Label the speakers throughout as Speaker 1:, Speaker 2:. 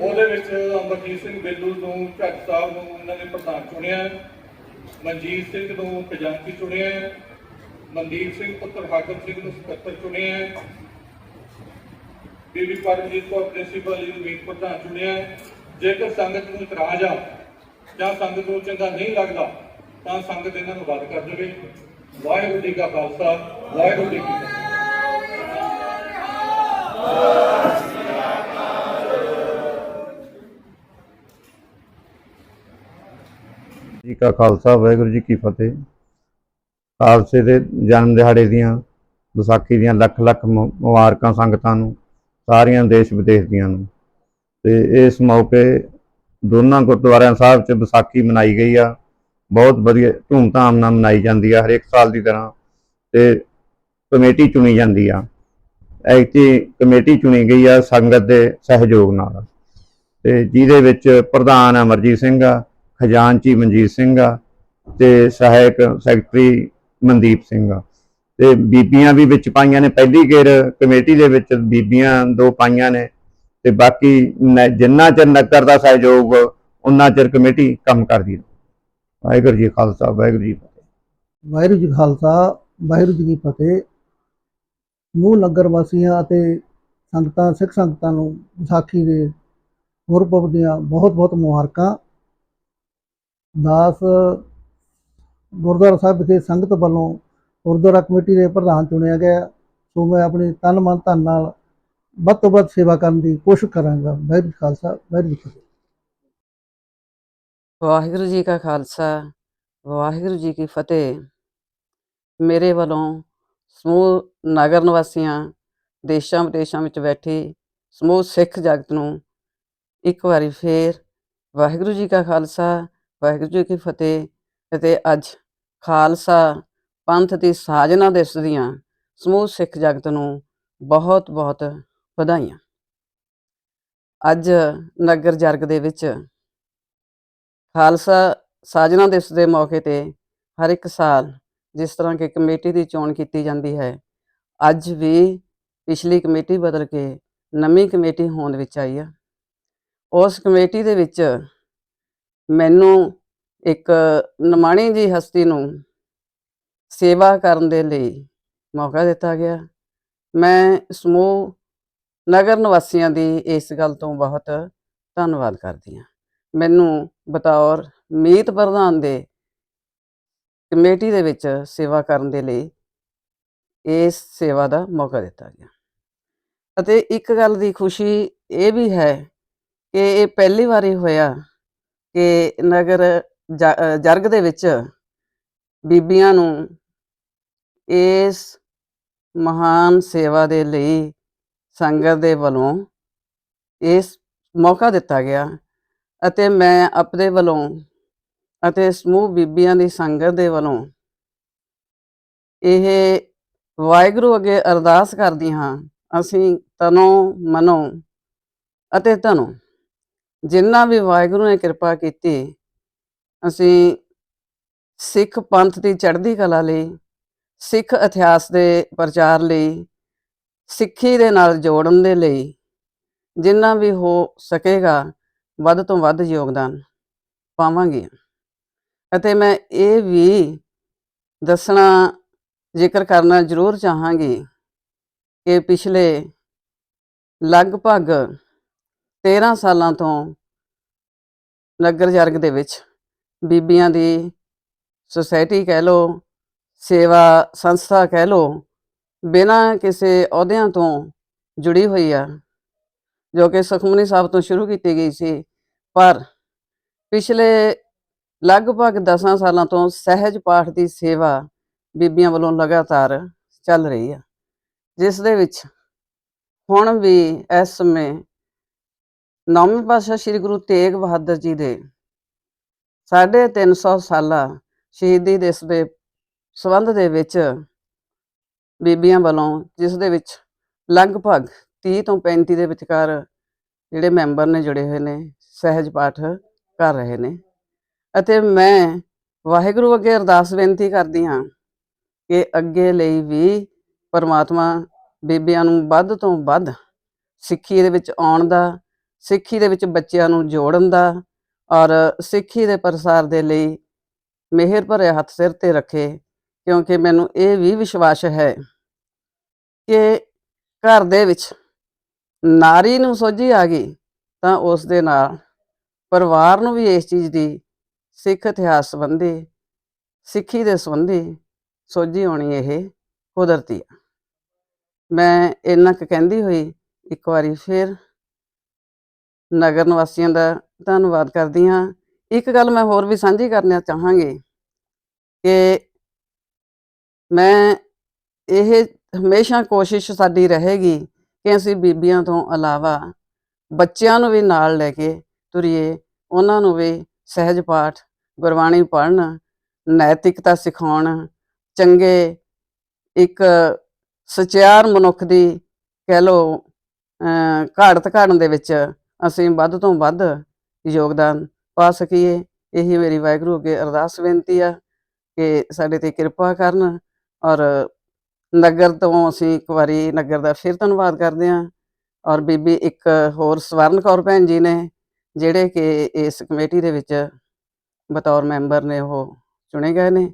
Speaker 1: ਉਹਦੇ ਵਿੱਚ ਅਮਰਜੀਤ ਸਿੰਘ ਬਿੱਲੂ ਨੂੰ ਝੱਟ ਸਾਹਿਬ ਨੂੰ ਉਹਨਾਂ ਨੇ ਪ੍ਰਧਾਨ ਚੁਣਿਆ ਮਨਜੀਤ ਸਿੰਘ ਨੂੰ ਖਜ਼ਾਨਚੀ ਚੁਣਿਆ ਮਨਦੀਪ ਸਿੰਘ ਪੁੱਤਰ ਹਾਕਮ ਸਿੰਘ ਨੂੰ ਸਕੱਤਰ ਚੁਣਿਆ ਬੀਬੀ ਪਰਮਜੀਤ ਕੌਰ ਪ੍ਰਿੰਸੀਪਲ ਜੀ ਨੂੰ ਮੀਤ ਪ੍ਰਧਾਨ ਚੁਣਿਆ ਹੈ। ਜੇਕਰ ਸੰਗਤ ਨੂੰ ਇਤਰਾਜ਼ ਆ ਜਾਂ ਸੰਗਤ ਨੂੰ ਚੰਗਾ ਨਹੀਂ ਲੱਗਦਾ, ਤਾਂ ਸੰਗਤ ਇਹਨਾਂ ਨੂੰ ਰੱਦ ਕਰ ਦੇਵੇ। ਵਾਹਿਗੁਰੂ ਜੀ ਕਾ ਖਾਲਸਾ, ਵਾਹਿਗੁਰੂ ਜੀ ਕੀ ਫਤਿਹ।
Speaker 2: ਕਾ ਖਾਲਸਾ, ਵਾਹਿਗੁਰੂ ਜੀ ਕੀ ਫਤਿਹ। ਖਾਲਸੇ ਦੇ ਜਨਮ ਦਿਹਾੜੇ ਦੀਆਂ, ਵਿਸਾਖੀ ਦੀਆਂ ਲੱਖ ਲੱਖ ਮੁਬਾਰਕਾਂ ਸੰਗਤਾਂ ਨੂੰ, ਸਾਰੀਆਂ ਦੇਸ਼ ਵਿਦੇਸ਼ ਦੀਆਂ ਨੂੰ। ਤੇ ਇਸ ਮੌਕੇ ਦੋਨਾਂ ਗੁਰਦੁਆਰਿਆਂ ਸਾਹਿਬ 'ਚ ਵਿਸਾਖੀ ਮਨਾਈ ਗਈ ਆ। ਬਹੁਤ ਵਧੀਆ ਧੂਮਧਾਮ ਨਾਲ ਮਨਾਈ ਜਾਂਦੀ ਆ, ਹਰੇਕ ਸਾਲ ਦੀ ਤਰ੍ਹਾਂ। ਤੇ ਕਮੇਟੀ ਚੁਣੀ ਜਾਂਦੀ ਆ। ਐਕਟੀ ਕਮੇਟੀ ਚੁਣੀ ਗਈ ਆ ਸੰਗਤ ਦੇ ਸਹਿਯੋਗ ਨਾਲ। ਤੇ ਜਿਹਦੇ ਵਿੱਚ ਪ੍ਰਧਾਨ ਅਮਰਜੀਤ ਸਿੰਘ ਆ ਖਜ਼ਾਨਚੀ ਮਨਜੀਤ ਸਿੰਘ ਆ ਤੇ ਸਹਾਇਕ ਸੈਕਟਰੀ ਮਨਦੀਪ ਸਿੰਘ ਆ। ਤੇ ਬੀਬੀਆਂ ਵੀ ਵਿੱਚ ਪਾਈਆਂ ਨੇ, ਪਹਿਲੀ ਗੇਰ ਕਮੇਟੀ ਦੇ ਵਿੱਚ ਬੀਬੀਆਂ ਦੋ ਪਾਈਆਂ ਨੇ ਤੇ ਬਾਕੀ ਜਿੰਨਾ ਚਿਰ ਨਗਰ ਦਾ ਸਹਿਯੋਗ ਉਹਨਾਂ ਚਿਰ ਕਮੇਟੀ ਕੰਮ ਕਰਦੀ ਹੈ ਵਾਹਿਗੁਰੂ ਜੀ ਖਾਲਸਾ, ਵਾਹਿਗੁਰੂ ਜੀ ਫਤਿਹ।
Speaker 3: ਵਾਹਿਗੁਰੂ ਜੀ ਖਾਲਸਾ, ਵਾਹਿਗੁਰੂ ਜੀ ਕੀ ਫਤਿਹ। ਸਮੂਹ ਨਗਰ ਵਾਸੀਆਂ ਅਤੇ ਸੰਗਤਾਂ, ਸਿੱਖ ਸੰਗਤਾਂ ਨੂੰ ਵਿਸਾਖੀ ਦੇ ਗੁਰਪੁਰਬ ਦੀਆਂ ਬਹੁਤ ਬਹੁਤ ਮੁਬਾਰਕਾਂ। ਦਾਸ ਗੁਰਦੁਆਰਾ ਸਾਹਿਬ ਵਿਖੇ ਸੰਗਤ ਵੱਲੋਂ ਗੁਰਦੁਆਰਾ ਕਮੇਟੀ ਦੇ ਪ੍ਰਧਾਨ ਚੁਣਿਆ ਗਿਆ। ਸੋ ਮੈਂ ਆਪਣੀ ਤਨ ਮਨ ਧਨ ਨਾਲ ਵੱਧ ਤੋਂ ਵੱਧ ਸੇਵਾ ਕਰਨ ਦੀ ਕੋਸ਼ਿਸ਼ ਕਰਾਂਗਾ। ਵਾਹਿਗੁਰੂ ਖਾਲਸਾ, ਵਾਹਿਗੁਰੂ ਜੀ
Speaker 4: ਵਾਹਿਗੁਰੂ ਜੀ ਕਾ ਖਾਲਸਾ, ਵਾਹਿਗੁਰੂ ਜੀ ਕੀ ਫਤਿਹ। ਮੇਰੇ ਵੱਲੋਂ ਸਮੂਹ ਨਗਰ ਨਿਵਾਸੀਆਂ ਦੇਸ਼ਾਂ ਵਿਦੇਸ਼ਾਂ ਵਿੱਚ ਬੈਠੇ ਸਮੂਹ ਸਿੱਖ ਜਗਤ ਨੂੰ ਇੱਕ ਵਾਰੀ ਫੇਰ ਵਾਹਿਗੁਰੂ ਜੀ ਕਾ ਖਾਲਸਾ ਵਾਹਿਗੁਰੂ ਜੀ ਕੀ ਫਤਿਹ ਅਤੇ ਅੱਜ ਖਾਲਸਾ ਪੰਥ ਦੀ ਸਾਜਨਾ ਦਿਵਸ ਦੀਆਂ ਸਮੂਹ ਸਿੱਖ ਜਗਤ ਨੂੰ ਬਹੁਤ ਬਹੁਤ ਵਧਾਈਆਂ। ਅੱਜ ਨਗਰ ਜਰਗ ਦੇ ਵਿੱਚ ਖਾਲਸਾ ਸਾਜਨਾ ਦਿਵਸ ਦੇ ਮੌਕੇ ਤੇ ਹਰ ਇੱਕ ਸਾਲ ਜਿਸ ਤਰ੍ਹਾਂ ਕਿ ਕਮੇਟੀ ਦੀ ਚੋਣ ਕੀਤੀ ਜਾਂਦੀ ਹੈ, ਅੱਜ ਵੀ ਪਿਛਲੀ ਕਮੇਟੀ ਬਦਲ ਕੇ ਨਵੀਂ ਕਮੇਟੀ ਹੋਣ ਵਿੱਚ ਆਈ ਆ। ਉਸ ਕਮੇਟੀ ਦੇ ਵਿੱਚ ਮੈਨੂੰ ਇੱਕ ਨਮਾਣੀ ਜੀ ਹਸਤੀ ਨੂੰ ਸੇਵਾ ਕਰਨ ਦੇ ਲਈ ਮੌਕਾ ਦਿੱਤਾ ਗਿਆ। ਮੈਂ ਸਮੂਹ ਨਗਰ ਨਿਵਾਸੀਆਂ ਦੀ ਇਸ ਗੱਲ ਤੋਂ ਬਹੁਤ ਧੰਨਵਾਦ ਕਰਦੀ ਹਾਂ। ਮੈਨੂੰ ਬਤੌਰ ਮੀਤ ਪ੍ਰਧਾਨ ਦੇ ਕਮੇਟੀ ਦੇ ਵਿੱਚ ਸੇਵਾ ਕਰਨ ਦੇ ਲਈ ਇਸ ਸੇਵਾ ਦਾ ਮੌਕਾ ਦਿੱਤਾ ਗਿਆ। ਅਤੇ ਇੱਕ ਗੱਲ ਦੀ ਖੁਸ਼ੀ ਇਹ ਵੀ ਹੈ ਕਿ ਇਹ ਪਹਿਲੀ ਵਾਰੀ ਹੋਇਆ ਕਿ ਨਗਰ ਜਰਗ ਦੇ ਵਿੱਚ ਬੀਬੀਆਂ ਨੂੰ ਇਸ ਮਹਾਨ ਸੇਵਾ ਦੇ ਲਈ ਸੰਗਤ ਦੇ ਵੱਲੋਂ ਇਸ ਮੌਕਾ ਦਿੱਤਾ ਗਿਆ ਅਤੇ ਮੈਂ ਆਪਣੇ ਵੱਲੋਂ ਅਤੇ ਸਮੂਹ ਬੀਬੀਆਂ ਦੀ ਸੰਗਤ ਦੇ ਵੱਲੋਂ ਇਹ ਵਾਹਿਗੁਰੂ ਅੱਗੇ ਅਰਦਾਸ ਕਰਦੀ ਹਾਂ। ਅਸੀਂ ਤਨੋਂ ਮਨੋਂ ਅਤੇ ਧਨੋਂ। ਜਿੰਨਾ ਵੀ ਵਾਹਿਗੁਰੂ ਨੇ ਕਿਰਪਾ ਕੀਤੀ, ਅਸੀਂ ਸਿੱਖ ਪੰਥ ਦੀ ਚੜ੍ਹਦੀ ਕਲਾ ਲਈ, ਸਿੱਖ ਇਤਿਹਾਸ ਦੇ ਪ੍ਰਚਾਰ ਲਈ, ਸਿੱਖੀ ਦੇ ਨਾਲ ਜੋੜਨ ਦੇ ਲਈ, ਜਿੰਨਾ ਵੀ ਹੋ ਸਕੇਗਾ, ਵੱਧ ਤੋਂ ਵੱਧ ਯੋਗਦਾਨ ਪਾਵਾਂਗੇ। ਅਤੇ ਮੈਂ ਇਹ ਵੀ ਦੱਸਣਾ ਜ਼ਿਕਰ ਕਰਨਾ ਜ਼ਰੂਰ ਚਾਹਾਂਗੀ ਕਿ ਪਿਛਲੇ ਲਗਭਗ 13 ਸਾਲਾਂ ਤੋਂ ਨਗਰ ਜਰਗ ਦੇ ਵਿੱਚ ਬੀਬੀਆਂ ਦੀ ਸੁਸਾਇਟੀ ਕਹਿ ਲੋ ਸੇਵਾ ਸੰਸਥਾ ਕਹਿ ਲੋ ਬਿਨਾਂ ਕਿਸੇ ਅਹੁਦਿਆਂ ਤੋਂ ਜੁੜੀ ਹੋਈ ਆ, ਜੋ ਕਿ ਸੁਖਮਨੀ ਸਾਹਿਬ ਤੋਂ ਸ਼ੁਰੂ ਕੀਤੀ ਗਈ ਸੀ। ਪਰ ਪਿਛਲੇ ਲਗਭਗ 10 ਸਾਲਾਂ ਤੋਂ ਸਹਿਜ ਪਾਠ ਦੀ ਸੇਵਾ ਬੀਬੀਆਂ ਵੱਲੋਂ ਲਗਾਤਾਰ ਚੱਲ ਰਹੀ ਆ, ਜਿਸ ਦੇ ਵਿੱਚ ਹੁਣ ਵੀ ਇਸ ਸਮੇਂ ਨੌਵੇਂ ਪਾਤਸ਼ਾਹ ਸ੍ਰੀ ਗੁਰੂ ਤੇਗ ਬਹਾਦਰ ਜੀ ਦੇ 350 ਸਾਲਾ ਸ਼ਹੀਦੀ ਦਿਵਸ ਦੇ ਸੰਬੰਧ ਦੇ ਵਿੱਚ ਬੀਬੀਆਂ ਵੱਲੋਂ ਜਿਸ ਦੇ ਵਿੱਚ ਲਗਭਗ 30 ਤੋਂ 35 ਦੇ ਵਿਚਕਾਰ ਜਿਹੜੇ ਮੈਂਬਰ ਨੇ ਜੁੜੇ ਹੋਏ ਨੇ, ਸਹਿਜ ਪਾਠ ਕਰ ਰਹੇ ਨੇ। ਅਤੇ ਮੈਂ ਵਾਹਿਗੁਰੂ ਅੱਗੇ ਅਰਦਾਸ ਬੇਨਤੀ ਕਰਦੀ ਹਾਂ ਕਿ ਅੱਗੇ ਲਈ ਵੀ ਪਰਮਾਤਮਾ ਬੀਬੀਆਂ ਨੂੰ ਵੱਧ ਤੋਂ ਵੱਧ ਸਿੱਖੀ ਦੇ ਵਿੱਚ ਆਉਣ ਦਾ ਸਿੱਖੀ ਦੇ ਵਿੱਚ ਬੱਚਿਆਂ ਨੂੰ ਜੋੜਨ ਦਾ ਔਰ ਸਿੱਖੀ ਦੇ ਪ੍ਰਸਾਰ ਦੇ ਲਈ ਮਿਹਰ ਭਰੇ ਹੱਥ ਸਿਰ ਤੇ ਰੱਖੇ, ਕਿਉਂਕਿ ਮੈਨੂੰ ਇਹ ਵੀ ਵਿਸ਼ਵਾਸ ਹੈ ਕਿ ਘਰ ਦੇ ਵਿੱਚ ਨਾਰੀ ਨੂੰ ਸੋਝੀ ਆ ਗਈ ਤਾਂ ਉਸ ਦੇ ਨਾਲ ਪਰਿਵਾਰ ਨੂੰ ਵੀ ਇਸ ਚੀਜ਼ ਦੀ ਸਿੱਖ ਇਤਿਹਾਸ ਸੰਬੰਧੀ, ਸਿੱਖੀ ਦੇ ਸੰਬੰਧੀ ਸੋਝੀ ਹੋਣੀ ਇਹ ਕੁਦਰਤੀ ਆ। ਮੈਂ ਇੰਨਾ ਕੁ ਕਹਿੰਦੀ ਹੋਈ, ਇੱਕ ਵਾਰੀ ਫਿਰ ਨਗਰ ਨਿਵਾਸੀਆਂ ਦਾ ਧੰਨਵਾਦ ਕਰਦੀ ਹਾਂ। ਇੱਕ ਗੱਲ ਮੈਂ ਹੋਰ ਵੀ ਸਾਂਝੀ ਕਰਨਾ ਚਾਹਾਂਗੀ ਕਿ ਮੈਂ ਇਹ ਹਮੇਸ਼ਾ ਕੋਸ਼ਿਸ਼ ਸਾਡੀ ਰਹੇਗੀ ਕਿ ਅਸੀਂ ਬੀਬੀਆਂ ਤੋਂ ਇਲਾਵਾ ਬੱਚਿਆਂ ਨੂੰ ਵੀ ਨਾਲ ਲੈ ਕੇ ਤੁਰੀਏ, ਉਹਨਾਂ ਨੂੰ ਵੀ ਸਹਿਜ ਪਾਠ, ਗੁਰਬਾਣੀ ਪੜ੍ਹਨ, ਨੈਤਿਕਤਾ ਸਿਖਾਉਣ, ਚੰਗੇ ਇੱਕ ਸਚਿਆਰ ਮਨੁੱਖ ਦੀ ਕਹਿ ਲਓ, ਅਹ ਘਾੜਤ ਘਾੜਨ ਦੇ ਵਿੱਚ ਅਸੀਂ ਵੱਧ ਤੋਂ ਵੱਧ ਯੋਗਦਾਨ ਪਾ ਸਕੀਏ। ਇਹੀ ਮੇਰੀ ਵਾਹਿਗੁਰੂ ਅੱਗੇ ਅਰਦਾਸ ਬੇਨਤੀ ਆ ਕਿ ਸਾਡੇ ਤੇ ਕਿਰਪਾ ਕਰਨ ਔਰ ਨਗਰ ਤੋਂ ਅਸੀਂ ਇੱਕ ਵਾਰੀ ਨਗਰ ਦਾ ਫਿਰ ਧੰਨਵਾਦ ਕਰਦੇ ਹਾਂ। ਔਰ ਬੀਬੀ ਇੱਕ ਹੋਰ ਸਵਰਨ ਕੌਰ ਭੈਣ ਜੀ ਨੇ, ਜਿਹੜੇ ਕਿ ਇਸ ਕਮੇਟੀ ਦੇ ਵਿੱਚ ਬਤੌਰ ਮੈਂਬਰ ਨੇ, ਉਹ ਚੁਣੇ ਗਏ ਨੇ।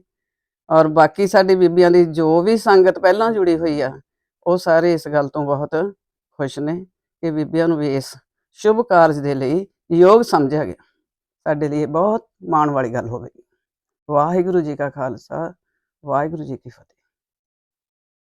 Speaker 4: ਔਰ ਬਾਕੀ ਸਾਡੀ ਬੀਬੀਆਂ ਦੀ ਜੋ ਵੀ ਸੰਗਤ ਪਹਿਲਾਂ ਜੁੜੀ ਹੋਈ ਆ, ਉਹ ਸਾਰੇ ਇਸ ਗੱਲ ਤੋਂ ਬਹੁਤ ਖੁਸ਼ ਨੇ ਕਿ ਬੀਬੀਆਂ ਨੂੰ ਵੀ ਇਸ ਸ਼ੁਭ ਕਾਰਜ ਦੇ ਲਈ ਯੋਗ ਸਮਝਿਆ ਗਿਆ। ਸਾਡੇ ਲਈ ਇਹ ਬਹੁਤ ਮਾਣ ਵਾਲੀ ਗੱਲ ਹੋਵੇਗੀ। ਵਾਹਿਗੁਰੂ ਜੀ ਕਾ ਖਾਲਸਾ, ਵਾਹਿਗੁਰੂ ਜੀ ਕੀ ਫਤਿਹ।